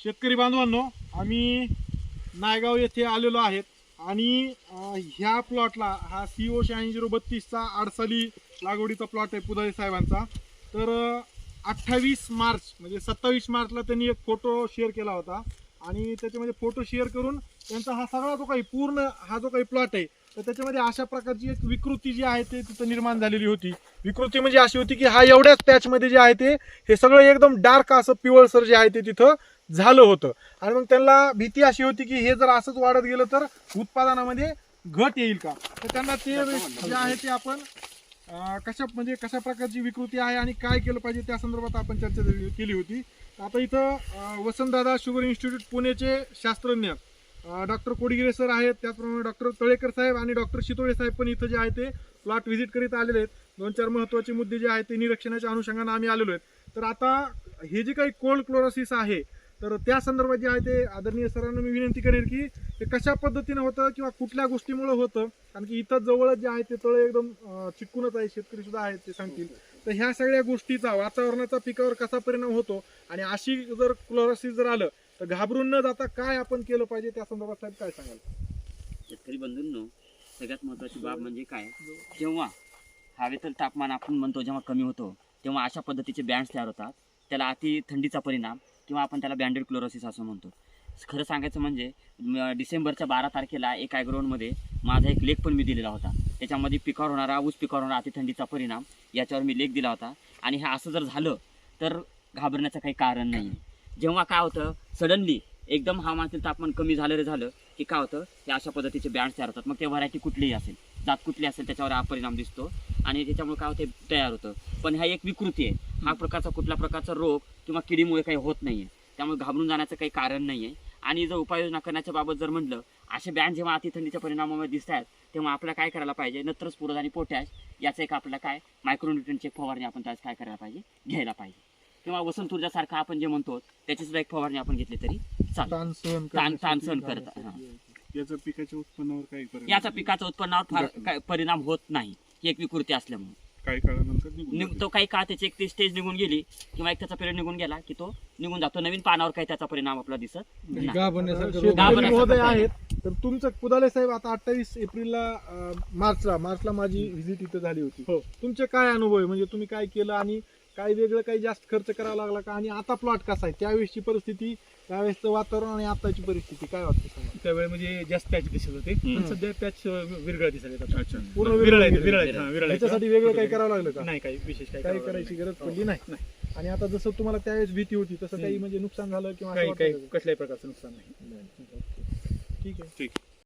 शेतकरी बांधवांनो आम्ही नायगाव येथे आलेलो आहेत आणि ह्या प्लॉटला हा सी ओ शहाऐंशी झिरो बत्तीसचा आडसाली लागवडीचा प्लॉट आहे पुदारी साहेबांचा. तर अठ्ठावीस मार्च म्हणजे सत्तावीस मार्चला त्यांनी एक फोटो शेअर केला होता. आणि त्याच्यामध्ये फोटो शेअर करून त्यांचा हा सगळा जो काही पूर्ण हा जो काही प्लॉट आहे तर त्याच्यामध्ये अशा प्रकारची एक विकृती जी आहे ते तिथं निर्माण झालेली होती. विकृती म्हणजे अशी होती की हा एवढ्याच पॅचमध्ये जे आहे ते हे सगळं एकदम डार्क असं पिवळसर जे आहे ते तिथं झालं होतं. आणि मग त्यांना भीती अशी होती की हे जर असंच वाढत गेलं तर उत्पादनामध्ये घट येईल का? तर त्यांना ते जे आहे ते आपण कशा म्हणजे कशा प्रकारची विकृती आहे आणि काय केलं पाहिजे त्या संदर्भात आपण चर्चा केली होती. आता इथं वसंतदादा शुगर इन्स्टिट्यूट पुणेचे शास्त्रज्ञ डॉक्टर कोडगिरे सर आहेत. त्याचप्रमाणे डॉक्टर तळेकर साहेब आणि डॉक्टर शितोळे साहेब पण इथं जे आहे ते प्लॉट व्हिजिट करीत आलेले आहेत. दोन चार महत्त्वाचे मुद्दे जे आहेत ते निरीक्षणाच्या अनुषंगाने आम्ही आलेलो आहेत. तर आता हे जे काही कोल्ड क्लोरोसिस आहे तर त्या संदर्भात जे आहे ते आदरणीय सरांना मी विनंती करेन की ते कशा पद्धतीनं होतं किंवा कुठल्या गोष्टीमुळे होतं? कारण की इथं जवळच जे आहे ते तळ एकदम चिकूनच चिटकूनच आहे शेतकरी सुद्धा आहेत ते सांगतील. तर ह्या सगळ्या गोष्टीचा वातावरणाचा पिकावर कसा परिणाम होतो? आणि अशी जर क्लोरोसिस जर आलं तर घाबरून न जाता काय आपण केलं पाहिजे? त्या संदर्भात साहेब काय सांगाल? शेतकरी बंधूंनो सगळ्यात महत्त्वाची बाब म्हणजे काय? जेव्हा हवेतील तापमान आपण म्हणतो जेव्हा कमी होतो तेव्हा अशा पद्धतीचे बँड्स तयार होतात. त्याला अति थंडीचा परिणाम किंवा आपण त्याला बँडेड क्लोरोसिस असं म्हणतो. खरं सांगायचं म्हणजे डिसेंबरच्या बारा तारखेला एक ॲग्रोनमध्ये माझा एक लेख पण मी दिलेला होता. त्याच्यामध्ये पिकावर होणारा ऊस पिकावर होणारा अति थंडीचा परिणाम याच्यावर मी लेख दिला होता. आणि हे असं जर झालं तर घाबरण्याचं काही कारण नाही जेव्हा काय होतं सडनली एकदम हवामानातील तापमान कमी झालं रे झालं की काय होतं ते अशा पद्धतीचे बँड्स तयार होतात. मग ते व्हरायटी कुठलीही असेल. जात कुठली असेल त्याच्यावर हा परिणाम दिसतो. आणि त्याच्यामुळे काय होते तयार होतं. पण हा एक विकृती आहे. हा प्रकारचा कुठल्या प्रकारचा रोग किंवा किडीमुळे काही होत नाही आहे त्यामुळे घाबरून जाण्याचं काही कारण नाही आहे आणि जर उपाययोजना करण्याच्या बाबत जर म्हटलं असे बँड जेव्हा अतिथंडीच्या परिणामामुळे दिसत आहेत तेव्हा आपल्याला काय करायला पाहिजे? नत्र स्फुरद आणि पोटॅश याचं एक आपल्याला काय मायक्रोन्युट्रियनची एक फवारणी आपण त्याच काय करायला पाहिजे? घ्यायला पाहिजे. किंवा वसंत ऊर्जासारखा आपण जे म्हणतो त्याची सुद्धा एक फवारणी आपण घेतली तरी चालेल. ताण सहन करत-. याचा पिकाच्या उत्पन्नावर काही परिणाम याचा पिकाच्या उत्पन्नावर फार काय परिणाम होत नाही एक विकृती असल्यामुळे काही काळानंतर निघून निघ- जाते. तो काही काळ त्याची एक ती स्टेज निघून गेली किंवा एक त्याचा पिरियड निघून गेला की तो निघून जातो नवीन पानावर काही त्याचा परिणाम आपल्याला दिसत नाही. शेतकरी गाभण्यासारखं महोदय काही. आहेत तर तुमचं कुदाले साहेब आता अठ्ठावीस एप्रिलला अं, मार्चला मार्चला माझी व्हिजिट इथं झाली होती हो. तुमचे काय अनुभव आहे म्हणजे तुम्ही काय केलं आणि काय वेगळं काही जास्त खर्च करावा लागला का आणि आता प्लॉट कसा आहे त्यावेळेसची परिस्थिती त्यावेळेसचं वातावरण आणि आताची परिस्थिती काय वाटतं सांगा त्यावेळी म्हणजे जास्त पॅच दिसत होते. पण सध्या पॅच विरगळ दिसत आहेत पूर्ण विरळ गेलेलं. विरळ आहेत हा, विरळ आहेत. याच्यासाठी वेगळं काही करावं लागलं का नाही काही विशेष काही काही करायची लागलं गरज पडली नाही नाही. आणि आता जसं तुम्हाला त्यावेळेस भीती होती तसं काही. म्हणजे नुकसान झालं किंवा काही काही? कसल्याही प्रकारचं नुकसान नाही ठीक आहे ठीक